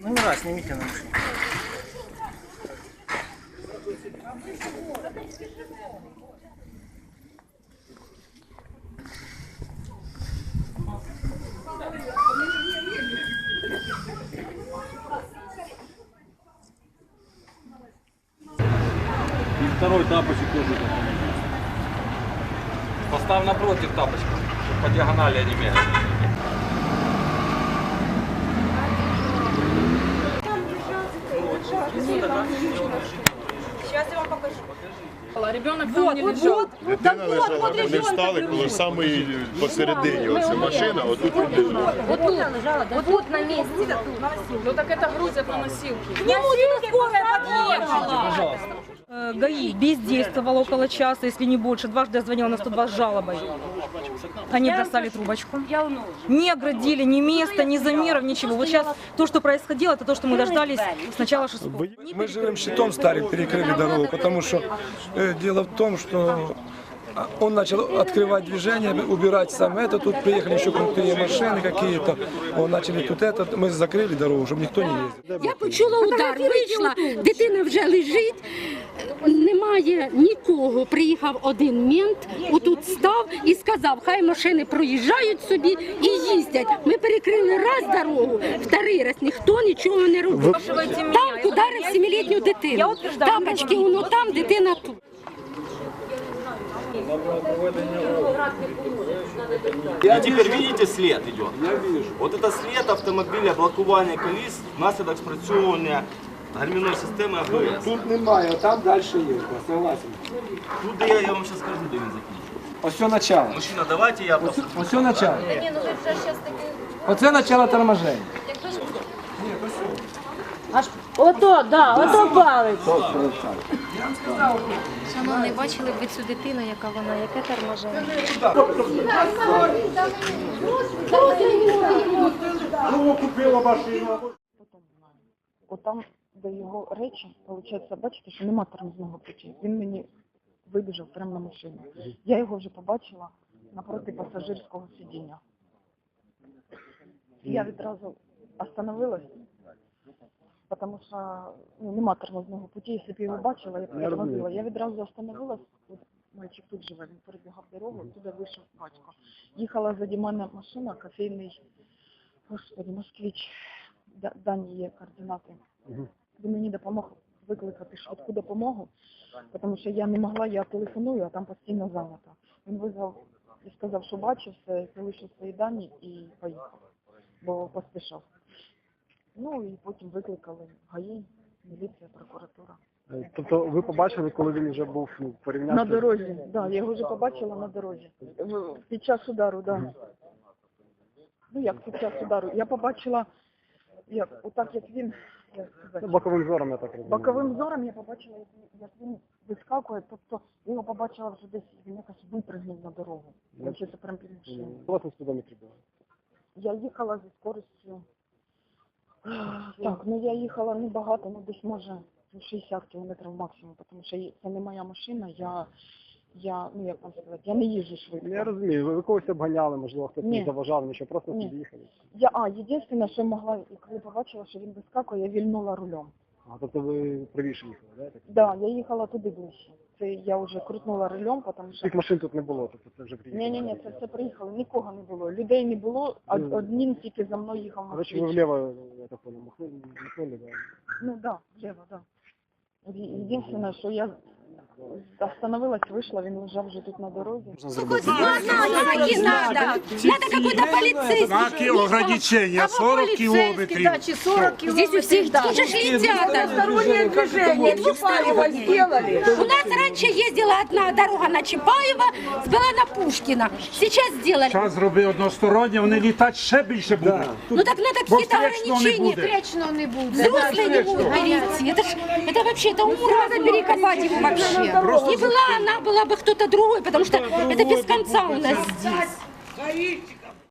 Номера снимите на машине. И второй тапочек тоже. Поставь напротив тапочка, чтобы по диагонали они меряли. Ребенок вот, вот, вот. Дитина лежала, ми встали, коли саме посередині оця машина, отут він лежав. Вот тут, вот тут на месте. Ну так это грузят на носилки. К нему скорая подъехала. Э, ГАИ бездействовало около часа, если не больше. Дважды я звонила на 102 с жалобой. Они бросали трубочку. Не оградили ни места, ни замеров, ничего. Вот сейчас то, что происходило, это то, что мы дождались с начала шестого. Мы живым щитом старым перекрыли дорогу, потому что э, дело в том, что а, он начал открывать движение, убирать сам это. Тут приехали еще крутые машины какие-то. Он начали тут это. Мы закрыли дорогу, чтобы никто не ездил. Я почула удар, вийшла, дитина вже лежить, немає нікого. Приїхав один мент, отут став і сказав, хай машини проїжджають собі і їздять. Ми перекрили раз дорогу, вторий раз ніхто нічого не робив. Там ударив сімилітню дитину. Тапочки воно там, дитина тут. И теперь видите след идет? Я вижу. Вот это след автомобиля, блокування коліс внаслідок спрацьовування гальмівної системи АБС. Тут немає, там далі є. Согласен. Тут де я, я вам зараз скажу, де він закінчив. Ось все начало. Мужчина, давайте я просто... Ось все начало. Оце начало торможення. Ото, да, ото палець. Шановний, бачили б ви цю дитину, яка вона, яке торможення? Отам, де його речі, виходить, бачите, що нема тормозного путі. Він мені вибіжав прямо на машину. Я його вже побачила напроти пасажирського сидіння. Я відразу остановилась, тому що ну, нема тормозного путі. Якщо б я його бачила, я б тормозила. Я відразу остановилась, от мальчик тут живе, він перебігав дорогу, туди вийшов батько. Їхала заді мене машина, кофейний, господи, москвич, дані є координати. Він мені допомог викликати швидку допомогу, тому що я не могла, я телефоную, а там постійно зайнята. Він визвав і сказав, що бачив все, залишив свої дані і поїхав, бо поспішав. Ну і потім викликали ГАІ, міліція, прокуратура. Тобто ви побачили, коли він вже був ну, порівняти? На дорозі, так, да, я його вже побачила на дорозі. Під час удару, так. Да. Ну як під час удару? Я побачила, як, отак як він, сказати, Ну, боковим зором, я так розумію. Боковим зором я побачила, як він, як він вискакує, тобто я його побачила вже десь, він якось випрыгнув на дорогу. Я це прям під машиною. У вас на спідометрі було? Я їхала зі скоростю. Так, ну я їхала небагато, ну десь може ну, 60 кілометрів максимум, тому що це не моя машина, я, я, ну як вам сказати, я не їжджу швидко. Я розумію, ви, ви когось обганяли, можливо, хтось Ні. не заважав, нічого, просто Ні. під'їхали. Я, а, єдине, що могла, і коли побачила, що він вискакує, я вільнула рулем. А, тобто ви правіше їхали, да? Так? Да, я їхала туди ближче. Це я вже крутнула рулем, тому що... Тих машин тут не було, тобто це вже приїхали. Ні, ні, ні, це все приїхали, нікого не було. Людей не було, а Ну. один тільки за мною їхав на Коротше, ви вліво, я так понял, махнули, махнули, да. Ну да, влево, да. Единственное, что я остановилась, вышла, він лежав вже тут на дорозі. Можна зробити. Знаки надо. Надо какой-то полицейский. Знаки ограничення 40 кілометрів. Да, чи 40 Здесь у всех тоже ж летят. Стороннее движение, двухпалево сделали. У нас раньше ездила одна дорога на Чапаева, была на Пушкина. Сейчас сделали. Час зроби одностороннє, вони літати ще більше будуть. Ну так надо Бо какие-то встречно не ограничения. буде. Вечно не буде. Взрослые не могут перейти. Это, ж, это вообще, это уму надо перекопать их вообще. Не была она, была бы кто-то другой, потому что это без конца у нас здесь.